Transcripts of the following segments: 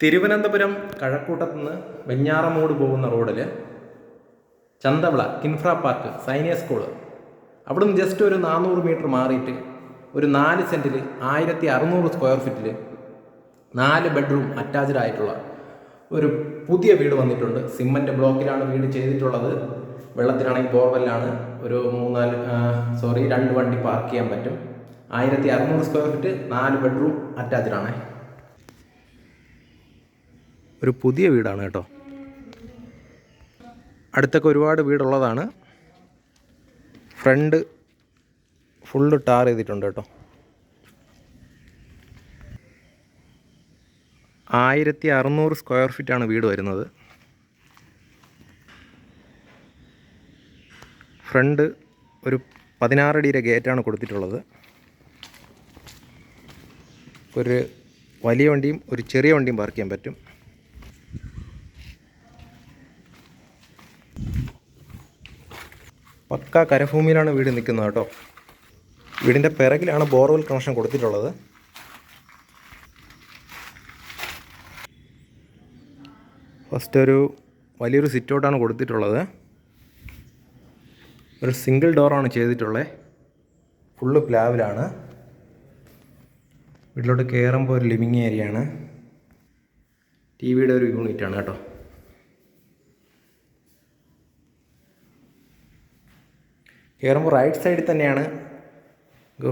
തിരുവനന്തപുരം കഴക്കൂട്ടത്തു നിന്ന് വെഞ്ഞാറമൂട് പോകുന്ന റോഡിൽ ചന്തവിള കിൻഫ്ര പാർക്ക് സൈനിക സ്കൂൾ. അവിടുന്ന് ജസ്റ്റ് ഒരു നാനൂറ് മീറ്റർ മാറിയിട്ട് ഒരു നാല് സെന്റിൽ ആയിരത്തി അറുന്നൂറ് സ്ക്വയർ ഫീറ്റിൽ നാല് ബെഡ്റൂം അറ്റാച്ച്ഡ് ആയിട്ടുള്ള ഒരു പുതിയ വീട് വന്നിട്ടുണ്ട്. സിമ്മന്റ് ബ്ലോക്കിലാണ് വീട് ചെയ്തിട്ടുള്ളത്. വെള്ളത്തിലാണെങ്കിൽ ബോർവെല്ലാണ് ഒരു മൂന്നാൽ സോറി രണ്ട് വണ്ടി പാർക്ക് ചെയ്യാൻ പറ്റും. ആയിരത്തി അറുന്നൂറ് സ്ക്വയർ ഫീറ്റ് നാല് ബെഡ്റൂം അറ്റാച്ച്ഡ് ആണ്. ഒരു പുതിയ വീടാണ് കേട്ടോ. അടുത്തൊക്കെ ഒരുപാട് വീടുള്ളതാണ്. ഫ്രണ്ട് ഫുള്ള് ടാർ ചെയ്തിട്ടുണ്ട് കേട്ടോ. ആയിരത്തി അറുന്നൂറ് സ്ക്വയർ ഫീറ്റാണ് വീട് വരുന്നത്. ഫ്രണ്ട് ഒരു പതിനാറടിയുടെ ഗേറ്റാണ് കൊടുത്തിട്ടുള്ളത്. ഒരു വലിയ വണ്ടിയും ഒരു ചെറിയ വണ്ടിയും പാർക്ക് ചെയ്യാൻ പറ്റും. പക്ക കരഭൂമിയിലാണ് വീട് നിൽക്കുന്നത് കേട്ടോ. വീടിന്റെ പിറകിലാണ് ബോർവെൽ കണക്ഷൻ കൊടുത്തിട്ടുള്ളത്. ഫസ്റ്റ് ഒരു വലിയൊരു സിറ്റ് ഔട്ടാണ് കൊടുത്തിട്ടുള്ളത്. ഒരു സിംഗിൾ ഡോറാണ് ചെയ്തിട്ടുള്ളത് ഫുള്ള് പ്ലാവിലാണ്. വീട്ടിലോട്ട് കയറുമ്പോൾ ഒരു ലിവിങ് ഏരിയ ആണ് ടി വിയുടെ ഒരു യൂണിറ്റാണ് കേട്ടോ. കയറുമ്പോൾ റൈറ്റ് സൈഡിൽ തന്നെയാണ്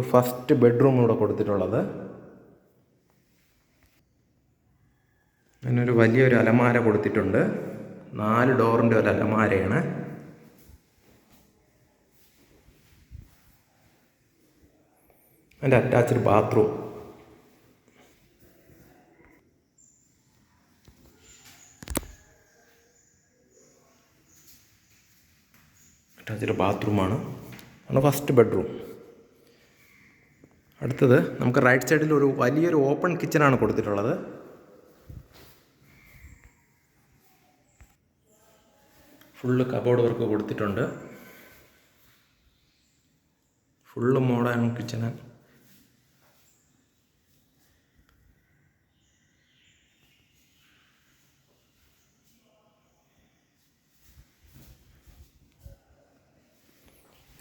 ഫസ്റ്റ് ബെഡ്റൂം ഇവിടെ കൊടുത്തിട്ടുള്ളത്. അതിനൊരു വലിയൊരു അലമാര കൊടുത്തിട്ടുണ്ട്. നാല് ഡോറിന്റെ ഒരു അലമാരയാണ്. അതിന്റെ അറ്റാച്ച്ഡ് ബാത്റൂം അറ്റാച്ച്ഡ് ബാത്റൂമാണ് ആണ്. ഫസ്റ്റ് ബെഡ്റൂം അടുത്തത് നമുക്ക് റൈറ്റ് സൈഡിൽ ഒരു വലിയൊരു ഓപ്പൺ കിച്ചണാണ് കൊടുത്തിട്ടുള്ളത്. ഫുള്ള് കബോർഡ് വർക്ക് കൊടുത്തിട്ടുണ്ട്. ഫുള്ള് മോഡേൺ കിച്ചണ്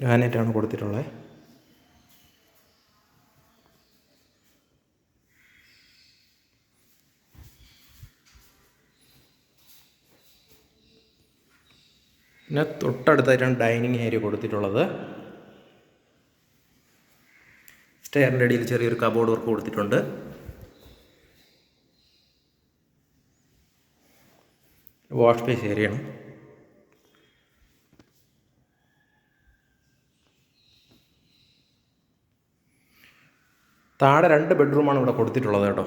ഗ്രാനൈറ്റാണ് കൊടുത്തിട്ടുള്ളത്. പിന്നെ തൊട്ടടുത്തായിട്ടാണ് ഡൈനിങ് ഏരിയ കൊടുത്തിട്ടുള്ളത്. സ്റ്റെയറിന്റെ അടിയിൽ ചെറിയൊരു കബോർഡ് വർക്ക് കൊടുത്തിട്ടുണ്ട്. വാഷ് സ്പേസ് ഏരിയയാണ്. താഴെ രണ്ട് ബെഡ്റൂമാണ് ഇവിടെ കൊടുത്തിട്ടുള്ളത് കേട്ടോ.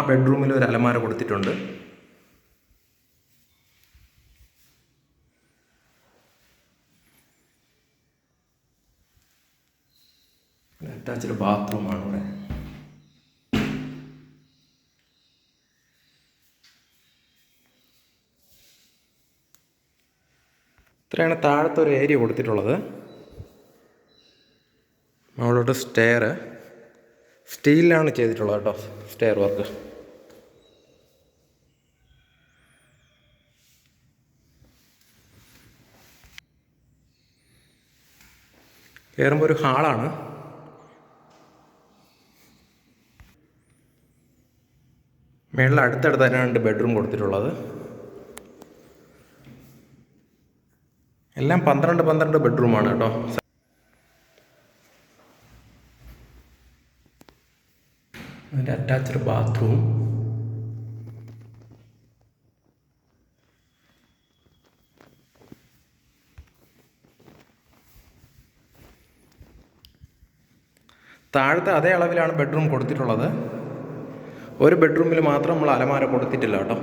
ആ ബെഡ്റൂമിൽ ഒരു അലമാര കൊടുത്തിട്ടുണ്ട്. അറ്റാച്ച്ഡ് ബാത്റൂമാണ് ഇവിടെ. ഇത്രയാണ് താഴത്തെ ഒരു ഏരിയ കൊടുത്തിട്ടുള്ളത്. മുകളിലോട്ട് സ്റ്റെയർ സ്റ്റീലിലാണ് ചെയ്തിട്ടുള്ളത് കേട്ടോ സ്റ്റെയർ വർക്ക് കയറുമ്പോൾ ഒരു ഹാളാണ്. മേളിൽ അടുത്തടുത്ത് തന്നെ രണ്ട് ബെഡ്റൂം കൊടുത്തിട്ടുള്ളത്. എല്ലാം പന്ത്രണ്ട് പന്ത്രണ്ട് ബെഡ്റൂമാണ് കേട്ടോ. അതിന്റെ അറ്റാച്ച്ഡ് ബാത്റൂം. താഴത്തെ അതേ അളവിലാണ് ബെഡ്റൂം കൊടുത്തിട്ടുള്ളത്. ഒരു ബെഡ്റൂമിൽ മാത്രം നമ്മൾ അലമാര കൊടുത്തിട്ടില്ല കേട്ടോ.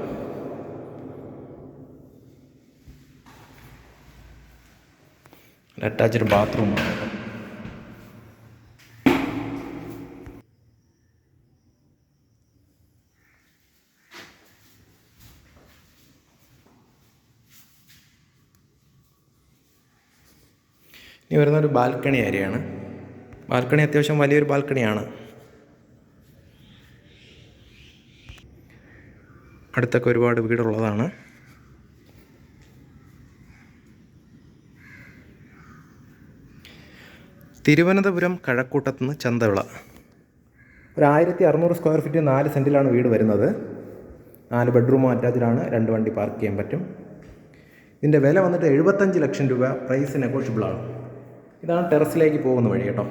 അറ്റാച്ച്ഡ് ബാത്റൂമാണ്. ഇനി വരുന്ന ഒരു ബാൽക്കണി ഏരിയയാണ് ബാൽക്കണി അത്യാവശ്യം വലിയൊരു ബാൽക്കണിയാണ്. അടുത്തൊക്കെ ഒരുപാട് വീടുള്ളതാണ്. തിരുവനന്തപുരം കഴക്കൂട്ടത്ത് നിന്ന് ചന്തവിള. ഒരു ആയിരത്തി അറുന്നൂറ് സ്ക്വയർ ഫീറ്റ് നാല് സെന്റിലാണ് വീട് വരുന്നത്. നാല് ബെഡ്റൂമും അറ്റാച്ച്ഡാണ്. രണ്ട് വണ്ടി പാർക്ക് ചെയ്യാൻ പറ്റും. ഇതിന്റെ വില വന്നിട്ട് എഴുപത്തഞ്ച് ലക്ഷം രൂപ. പ്രൈസ് നെഗോഷ്യബിൾ ആണ്. ഇതാണ് ടെറസിലേക്ക് പോകുന്ന വഴി കേട്ടോ.